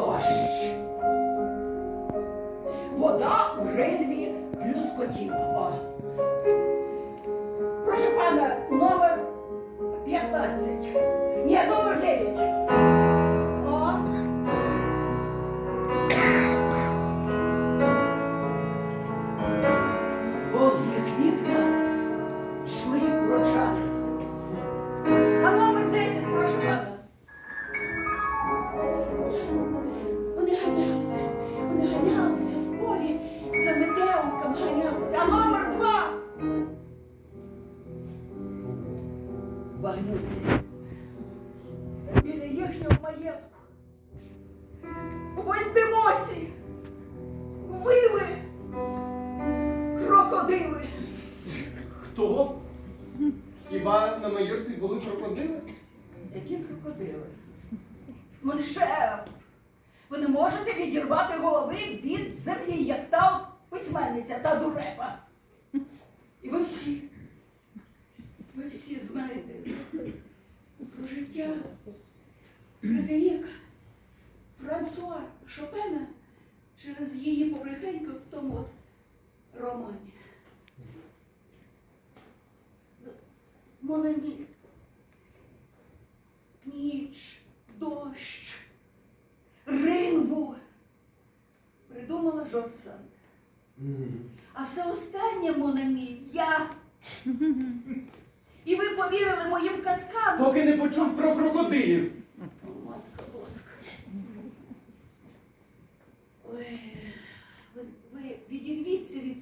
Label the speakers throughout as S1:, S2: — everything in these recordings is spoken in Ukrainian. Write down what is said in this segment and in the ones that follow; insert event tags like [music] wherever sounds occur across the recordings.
S1: дощ. Вода у котів, плюскотіла. Вагнюці. Біля їхнього маєтку. У Вальдемоці. Виви. Крокодили.
S2: Хто? Хіба на майорці були крокодили?
S1: Які крокодили? Моншер. Ви не можете відірвати голови від землі, як та от письменниця та дурепа. І ви всі, ви всі знаєте про життя Фредеріка, Франсуа Шопена через її побрехеньку в тому от романі. Монамі. Ніч, дощ, ринву. Придумала Жорж Санд. А все останнє, Монамі, я. [laughs] І ви повірили моїм казкам.
S2: Поки не почув про крокодилів.
S1: Матка Боска. Ой, ви, ви відірвіться від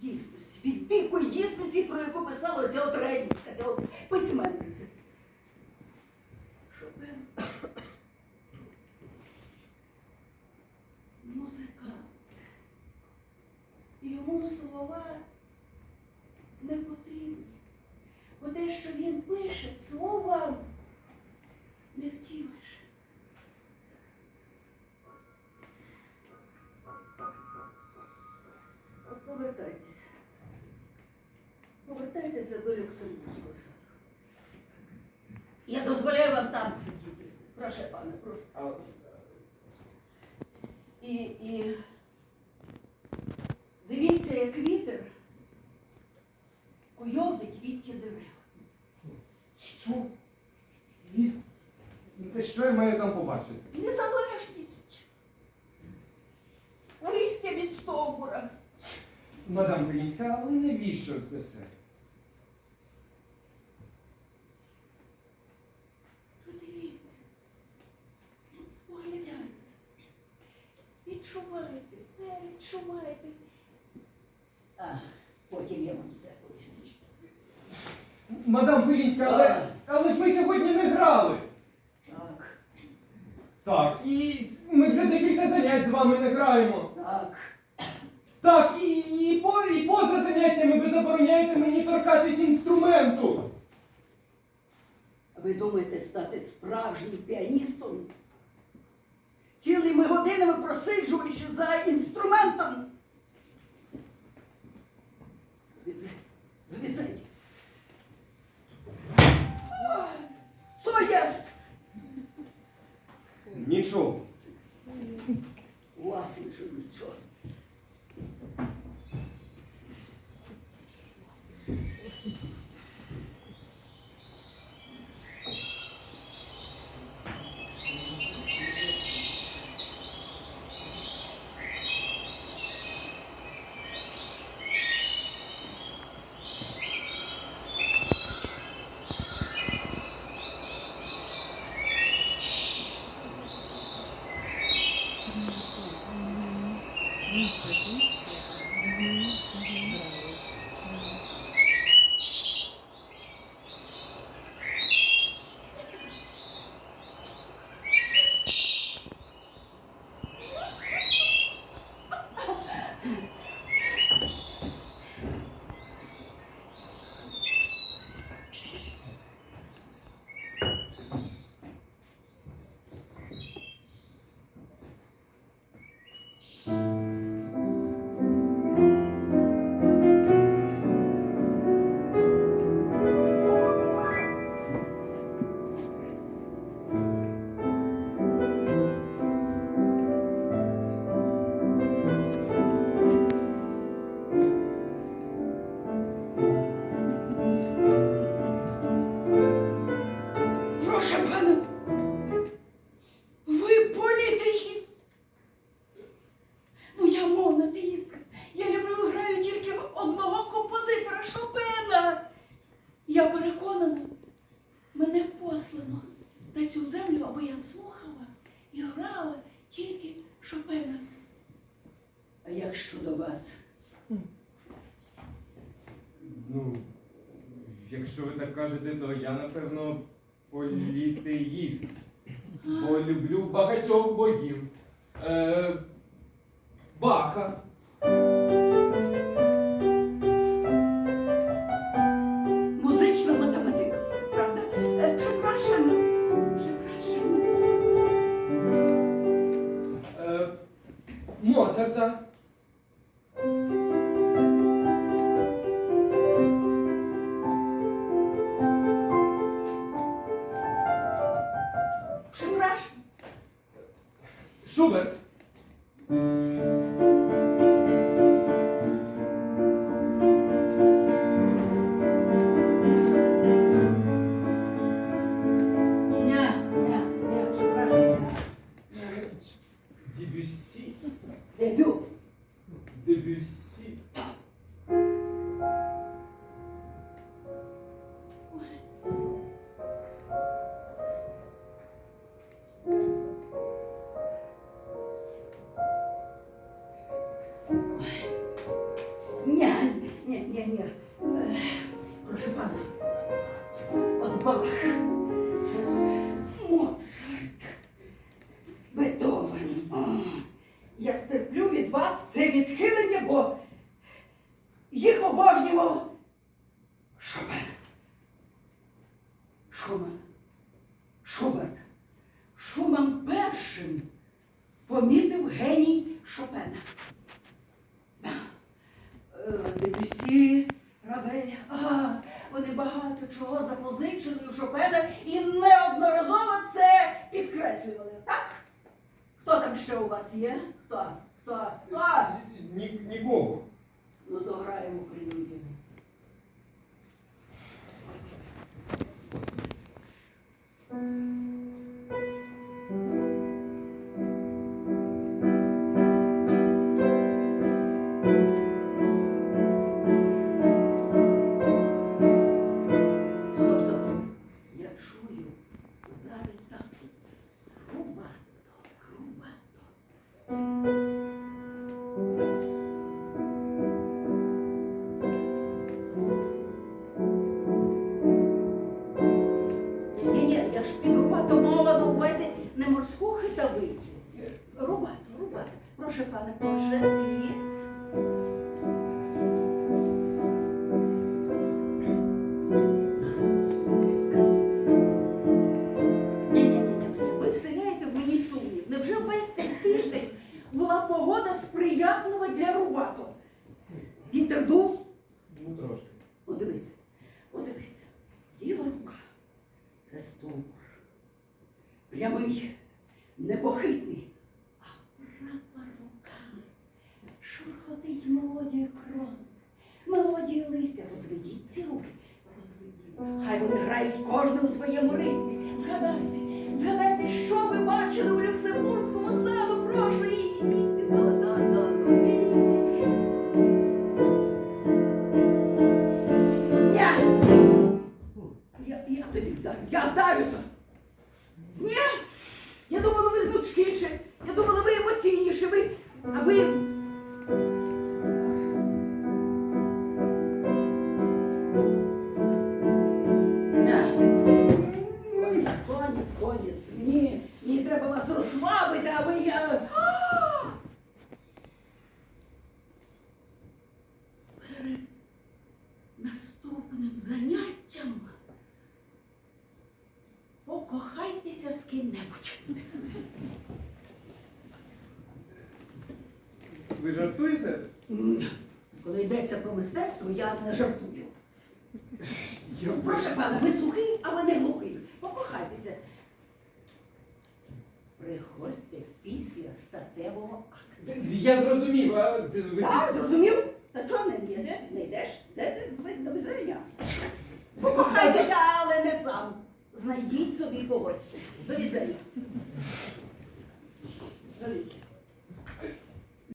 S1: дійсності, від дикої дійсності, про яку писала ця от реалістка, ця от письменниця. Шопен. Музикант. Йому слова не потрібні. Бо те, що він пише, словам не втілиш. От повертайтеся. Повертайтеся до Люксембурзького саду. Я дозволяю вам там сидіти. Прошу, пане, прошу. І, і дивіться, як вітер куйовдить вітті дерев.
S3: Що? Ні. Ну, Та що я маю там побачити?
S1: Незалежність. Листя від стовбура.
S3: Колінська, але навіщо це все?
S1: Подивіться, споглядайте, відчувайте, перечувайте. А, потім я вам все поясню.
S3: Мадам Колінська, але, але ж ми сьогодні не грали.
S1: Так,
S3: Так, і ми вже декілька занять з вами не граємо.
S1: так.
S3: Так, і, і, по, і поза заняттями ви забороняєте мені торкатись інструменту.
S1: Ви думаєте стати справжнім піаністом? Цілими годинами просиджуючи за інструментом. аби я слухала і
S3: грала
S1: тільки Шопена. А як щодо вас?
S2: Ну, якщо ви так кажете, то я, напевно, політеїст. Бо люблю багатьох богів. Е, Баха.
S1: czwarta. Przepraszam.
S2: Schubert.
S1: Ні, ні, ні, ні. Е, Прошу багато чого запозичили у Шопена і неодноразово це підкреслювали. Так? Хто там ще у вас є? Хто? Хто? Хто?
S2: Ні, нікого.
S1: Ну, то граємо прелюдію. Стоп, стовбур. Прямий, непохитний. А права рука шурхотить мелодію крон. Мелодію листя. Розведіть ці руки. Розведіть. Хай вони грають кожен у своєму ритмі. Згадайте, згадайте, що ви бачили у Люксембурзькому саду ким-небудь.
S2: Ви жартуєте?
S1: Коли йдеться про мистецтво, я не жартую. Прошу пана, ви сухий, а ви не глухий. Покохайтеся. Приходьте після статевого акту.
S2: Я зрозумів, а ви...
S1: Так, зрозумів? Та чого не йде? Не йдеш? Знайдіть собі когось. До відзення. До.